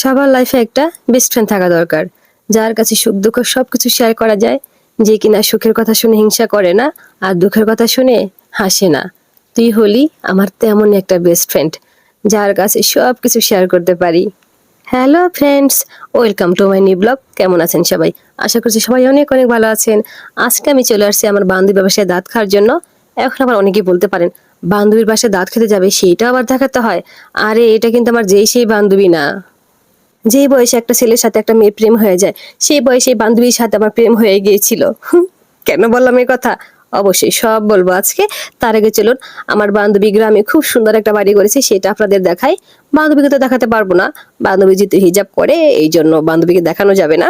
সবার লাইফে একটা বেস্ট ফ্রেন্ড থাকা দরকার। যার কাছে সুখ, দুঃখ সবকিছু শেয়ার করা যায়, যে কিনা সুখের কথা শুনে হিংসা করে না, আর দুঃখের কথা শুনে হাসে না। তুই হলি আমার তেমন একটা বেস্ট ফ্রেন্ড যার কাছে সব কিছু শেয়ার করতে পারি। Hello friends welcome to my new blog কেমন আছেন সবাই? আশা করছি সবাই অনেক অনেক ভালো আছেন। আজকে আমি চলে আসছি আমার বান্ধবীর বাসায় দাঁত খাওয়ার জন্য। এখন আবার অনেকেই বলতে পারেন, বান্ধবীর বাসায় দাঁত খেতে যাবে, সেইটা আবার দেখাতে হয়। আরে, এটা কিন্তু আমার যেই সেই বান্ধবী না। যেই বয়সে একটা ছেলের সাথে একটা মেয়ের প্রেম হয়ে যায়, সেই বয়সে বান্ধবীর সাথে আমার প্রেম হয়ে গিয়েছিল। কেন বললাম এই কথা? অবশ্যই সব বলব আজকে। তার আগে চলুন, আমার বান্ধবী গ্রামে খুব সুন্দর একটা বাড়ি করেছে, সেটা আপনাদের দেখাই। বান্ধবীকে তো দেখাতে পারব না, বান্ধবী যেহেতু হিজাব করে এই জন্য বান্ধবীকে দেখানো যাবে না।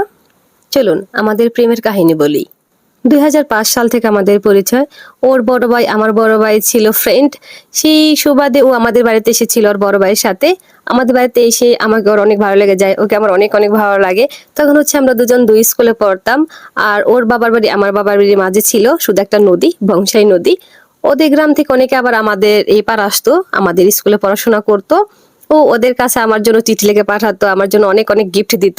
চলুন, আমাদের প্রেমের কাহিনী বলি। দু হাজার পাঁচ সাল থেকে আমাদের পরিচয়। ওর বড় ভাই, আমার বড় ভাই ছিল ফ্রেন্ড সেই সুবাদে ও আমাদের বাড়িতে এসেছিল ওর বড় ভাইয়ের সাথে। আমাদের বাড়িতে এসে আমাকে ওর অনেক ভালো লেগে যায়। ওকে আমার অনেক অনেক ভালো লাগে। তখন হচ্ছে আমরা দুজন দুই স্কুলে পড়তাম। আর ওর বাবার বাড়ি, আমার বাবার বাড়ির মাঝে ছিল শুধু একটা নদী, বংশাই নদী। ওদের গ্রাম থেকে অনেকে আবার আমাদের এই পার আসতো, আমাদের স্কুলে পড়াশোনা করতো। ও ওদের কাছে আমার জন্য চিঠি লিখে পাঠাতো, আমার জন্য অনেক অনেক গিফট দিত।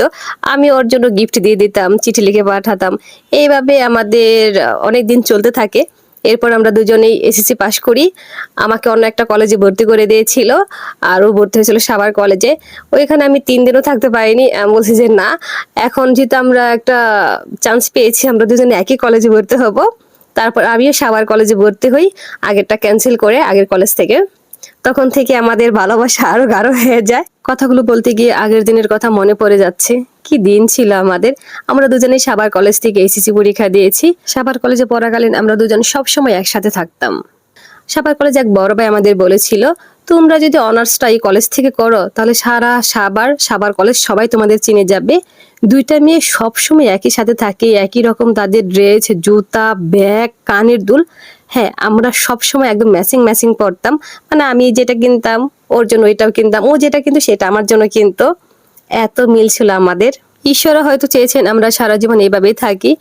আমি ওর জন্য গিফট দিয়ে দিতাম, চিঠি লিখে পাঠাতাম। এইভাবে আমাদের অনেক দিন চলতে থাকে। এরপর আমরা দুজনেই এসএসসি পাশ করি। আমাকে অন্য একটা কলেজে ভর্তি করে দিয়েছিল, আর ও ভর্তি হয়েছিল সাভার কলেজে ওইখানে আমি তিন দিনও থাকতে পারিনি, আমি বলছি যে না, এখন যেহেতু আমরা একটা চান্স পেয়েছি, আমরা দুজনে একই কলেজে ভর্তি হব। তারপর আমিও সাভার কলেজে ভর্তি হই, আগেরটা ক্যান্সেল করে আগের কলেজ থেকে। তখন থেকে আমাদের ভালোবাসা আরও গাঢ় হয়ে যায়। কথাগুলো বলতে গিয়ে আগের দিনের কথা মনে পড়ে যাচ্ছে। কি দিন ছিল আমাদের। আমরা দুজনে সাবার কলেজ থেকে এসিসি পরীক্ষা দিয়েছি। সাবার কলেজে পড়াকালীন আমরা দুজন সব সময় একসাথে থাকতাম। সাবার কলেজ এক বড় ভাই আমাদের বলেছিল তোমরা যদি অনার্সটা এই কলেজ থেকে করো, তাহলে সারা সাবার সাবার কলেজ সবাই তোমাদের চিনে যাবে। দুইটা মেয়ে সবসময় একই সাথে থাকে, একই রকম তাদের ড্রেস জুতা ব্যাগ কানের দুল। হ্যাঁ আমরা সবসময় একদম ম্যাচিং ম্যাচিং পরতাম। মানে আমি যেটা কিনতাম, ওর জন্য ওইটাও কিনতাম, ও যেটা কিন্তু সেটা আমার জন্য কিনতো। এত মিল ছিল আমাদের। ঈশ্বরা হয়তো চেয়েছেন আমরা সারা জীবন এইভাবেই থাকি।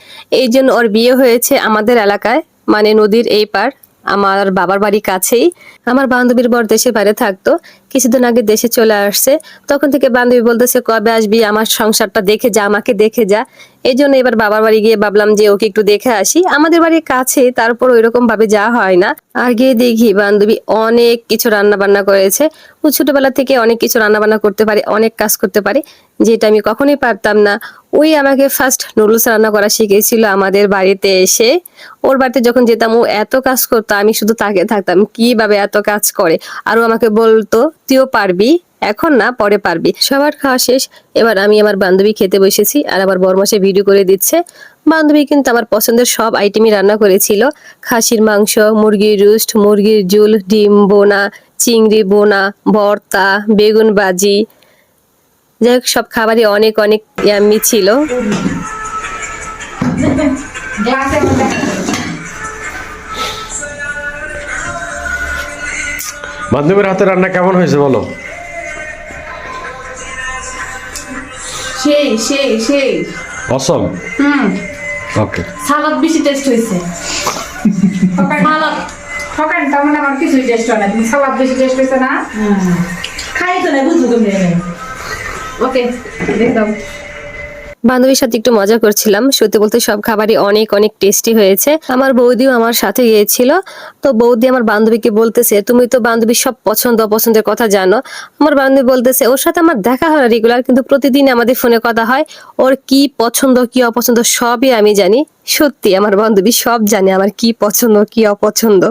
এই জন্য ওর বিয়ে হয়েছে আমাদের এলাকায় মানে নদীর এই পার আমার বাবার বাড়ি কাছেই। আমার বান্ধবীর বর দেশের বাইরে থাকতো। কিছুদিন আগে দেশে চলে আসছে। তখন থেকে বান্ধবী বলতেছে, কবে আসবি? আমার সংসারটা দেখে যা, আমাকে দেখে যা। এই জন্য এবার বাবার বাড়ি গিয়ে ভাবলাম যে ওকে একটু দেখে আসি। আমাদের বাড়ির কাছে তারপর ওইরকম ভাবে যাওয়া হয় না। আর গিয়ে দেখি বান্ধবী অনেক কিছু রান্না বান্না করেছে। ও ছোটবেলা থেকে অনেক কিছু রান্না বান্না করতে পারে, অনেক কাজ করতে পারে, যেটা আমি কখনোই পারতাম না। ওই আমাকে ফার্স্ট নুডলস রান্না করা শিখেছিল আমাদের বাড়িতে এসে। ওর বাড়িতে যখন যেতাম, ও এত কাজ করতো, আমি শুধু তাকে থাকতাম, কীভাবে এত কাজ করে। আর ও আমাকে বলতো তুইও পারবি, এখন না, পরে পারবি। সবার খাওয়া শেষ, এবার আমি আমার বান্ধবী খেতে বসেছি, আর আবার বরমাসে ভিডিও করে দিচ্ছে। বান্ধবী কিন্তু আমার পছন্দের সব আইটেমই রান্না করেছিল। খাসির মাংস, মুরগির রুস্ট, মুরগির ঝুল, ডিম, বোনা, চিংড়ি, বোনা, ভর্তা, বেগুন ভাজি। যাই হোক, সব খাবারই অনেক অনেক ইয়াম্মি ছিল। বান্ধবীর হাতে রান্না কেমন হয়েছে বলো? সেই সেই সেই। অসম হুম। ওকে সালাদ বেশি টেস্ট হয়েছে। সালাদ ঠকান তার মানে আমার কিছুই টেস্ট হয় না। তুমি সালাদ বেশি টেস্ট হয়েছে না? খাই তো না বুঝব কেমনে ওকে দেখতাম। বান্ধবীর সাথে একটু মজা করছিলাম। সত্যি বলতে সব খাবারই অনেক অনেক টেস্টি হয়েছে। আমার বৌদিও আমার সাথে গিয়েছিল। তো বৌদি আমার বান্ধবীকে বলতেছে, তুমি তো বান্ধবীর সব পছন্দ, অপছন্দের কথা জানো। আমার বান্ধবী বলতেছে, ওর সাথে আমার দেখা হয় রেগুলার কিন্তু প্রতিদিন আমাদের ফোনে কথা হয়। ওর কি পছন্দ, কি অপছন্দ সবই আমি জানি। সত্যি আমার বান্ধবী সব জানে আমার কি পছন্দ, কি অপছন্দ।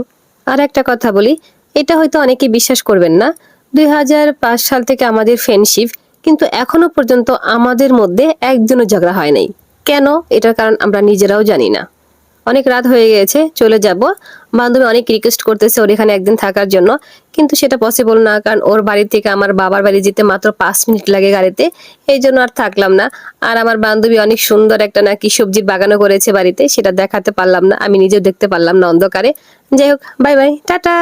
আর একটা কথা বলি, এটা হয়তো অনেকে বিশ্বাস করবেন না। দুই হাজার পাঁচ সাল থেকে আমাদের ফ্রেন্ডশিপ কিন্তু এখনও পর্যন্ত আমাদের মধ্যে একজনও ঝগড়া হয় নাই। কেন? এটার কারণ আমরা নিজেরাও জানি না। অনেক রাত হয়ে গেছে, চলে যাব। বান্ধবী অনেক রিকোয়েস্ট করতেছে ওর এখানে একদিন থাকার জন্য। কিন্তু সেটা পসিবল না, কারণ ওর বাড়ি থেকে আমার বাবার বাড়ি যেতে মাত্র পাঁচ মিনিট লাগে গাড়িতে। এই জন্য আর থাকলাম না। আর আমার বান্ধবী অনেক সুন্দর একটা নাকি সবজির বাগানও করেছে বাড়িতে, সেটা দেখাতে পারলাম না। আমি নিজেও দেখতে পারলাম না অন্ধকারে। যাই হোক বাই বাই টাটা!